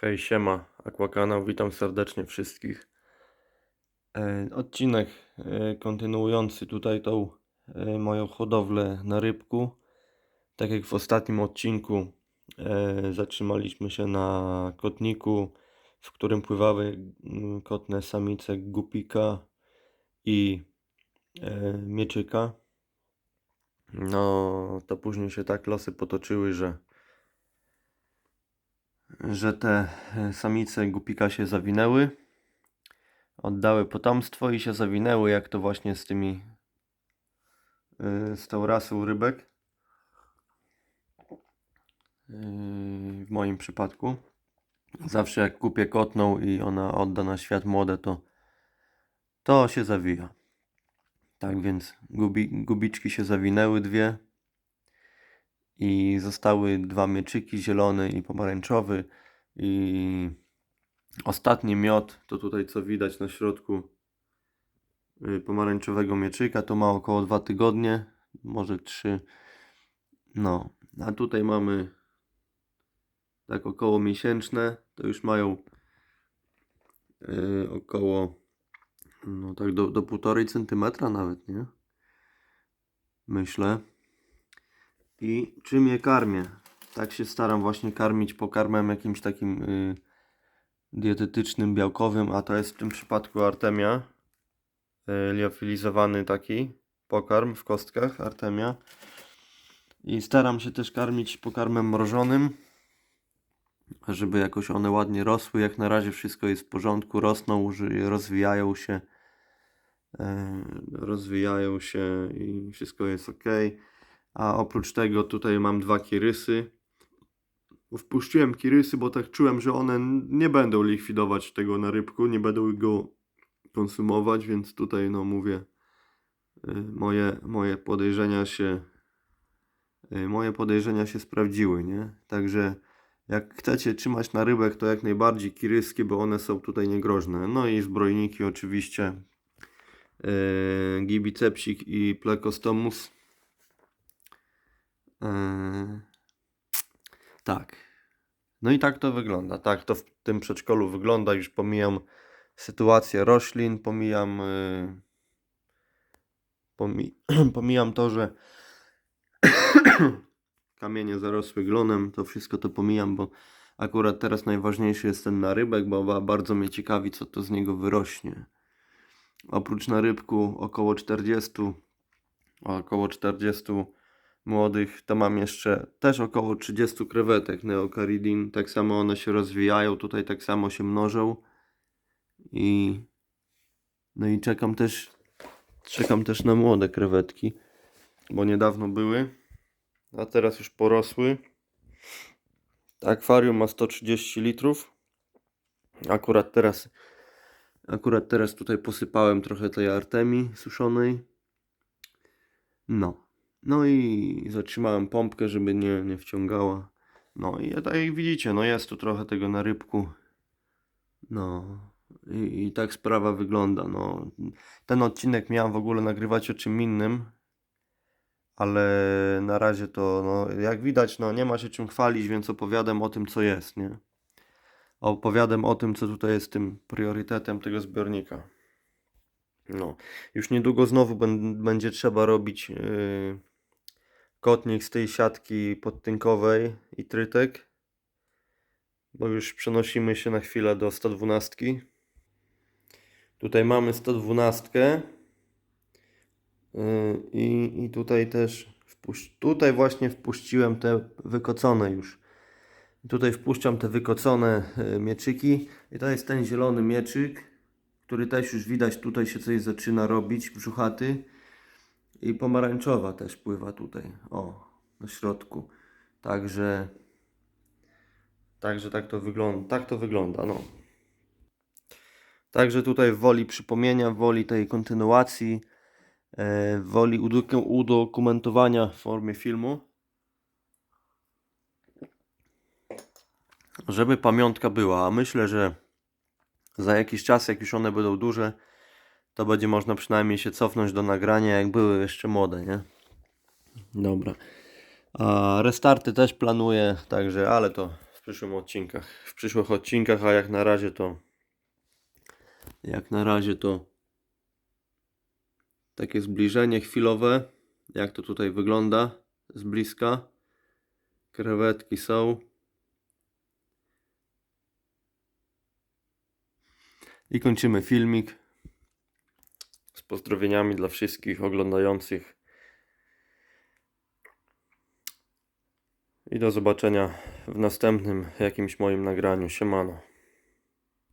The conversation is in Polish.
Hej, siema, Aquakanał, witam serdecznie wszystkich. E, odcinek e, kontynuujący tutaj tą e, moją hodowlę na rybku. Tak jak w ostatnim odcinku zatrzymaliśmy się na kotniku, w którym pływały mm, kotne samice gupika i mieczyka. No, to później się tak losy potoczyły, że że te e, samice gupika się zawinęły, oddały potomstwo i się zawinęły, jak to właśnie z tymi, y, z tą rasą rybek. Y, W moim przypadku. Zawsze jak kupię kotną i ona odda na świat młode, to to się zawija. Tak więc gubi, gubiczki się zawinęły dwie i zostały dwa mieczyki, zielony i pomarańczowy i ostatni miod, to tutaj co widać na środku y, pomarańczowego mieczyka, to ma około dwa tygodnie, może trzy. No, a tutaj mamy tak około miesięczne, to już mają y, około no tak do, do półtorej centymetra nawet, nie? Myślę. I czym je karmię? Tak się staram właśnie karmić pokarmem jakimś takim y, dietetycznym, białkowym, a to jest w tym przypadku artemia. Y, liofilizowany taki pokarm w kostkach, artemia. I staram się też karmić pokarmem mrożonym, żeby jakoś one ładnie rosły. Jak na razie wszystko jest w porządku, rosną, rozwijają się. e, Rozwijają się i wszystko jest ok. A oprócz tego tutaj mam dwa kirysy. Wpuściłem kirysy, bo tak czułem, że one nie będą likwidować tego na rybku, nie będą go konsumować, więc tutaj no mówię, y, moje, moje podejrzenia się y, moje podejrzenia się sprawdziły, nie? Także jak chcecie trzymać na rybek, to jak najbardziej kiryskie, bo one są tutaj niegroźne. No i zbrojniki oczywiście yy, gibicepsik i plekostomus. Yy, tak. No i tak to wygląda. Tak to w tym przedszkolu wygląda. Już pomijam sytuację roślin, pomijam yy, pomi pomijam to, że kamienie zarosły glonem, to wszystko to pomijam, bo akurat teraz najważniejszy jest ten narybek, bo ba- bardzo mnie ciekawi, co to z niego wyrośnie. Oprócz narybku około 40, około 40 młodych, to mam jeszcze też około 30 krewetek neocaridin. Tak samo one się rozwijają, tutaj tak samo się mnożą. I no i czekam też czekam też na młode krewetki, bo niedawno były a teraz już porosły. Akwarium ma 130 litrów. Akurat teraz, akurat teraz tutaj posypałem trochę tej artemii suszonej. No. No i zatrzymałem pompkę, żeby nie, nie wciągała. No i tak jak widzicie, no jest tu trochę tego na rybku. No. I, I tak sprawa wygląda. No. Ten odcinek miałem w ogóle nagrywać o czym innym, ale na razie to, no, jak widać, no, nie ma się czym chwalić, więc opowiadam o tym, co jest, nie? Opowiadam o tym, co tutaj jest tym priorytetem tego zbiornika. No, już niedługo znowu będzie trzeba robić yy, kotnik z tej siatki podtynkowej i trytek, bo już przenosimy się na chwilę do 112. Tutaj mamy 112. Yy, I, I tutaj też tutaj właśnie wpuściłem te wykocone już. Tutaj wpuszczam te wykocone yy, mieczyki. I to jest ten zielony mieczyk, który też już widać tutaj się coś zaczyna robić, brzuchaty. I pomarańczowa też pływa tutaj. O, na środku. Także Także tak to wygląda. Tak to wygląda, no. Także tutaj woli przypomnienia, woli tej kontynuacji e, woli udo- udokumentowania w formie filmu. Żeby pamiątka była, a myślę, że za jakiś czas, jak już one będą duże, to będzie można przynajmniej się cofnąć do nagrania, jak były jeszcze młode, nie? Dobra. A restarty też planuję, także, ale to w przyszłym odcinkach. W przyszłych odcinkach, a jak na razie to jak na razie to takie zbliżenie chwilowe, jak to tutaj wygląda z bliska. Krewetki są. I kończymy filmik pozdrowieniami dla wszystkich oglądających. I do zobaczenia w następnym jakimś moim nagraniu. Siemano.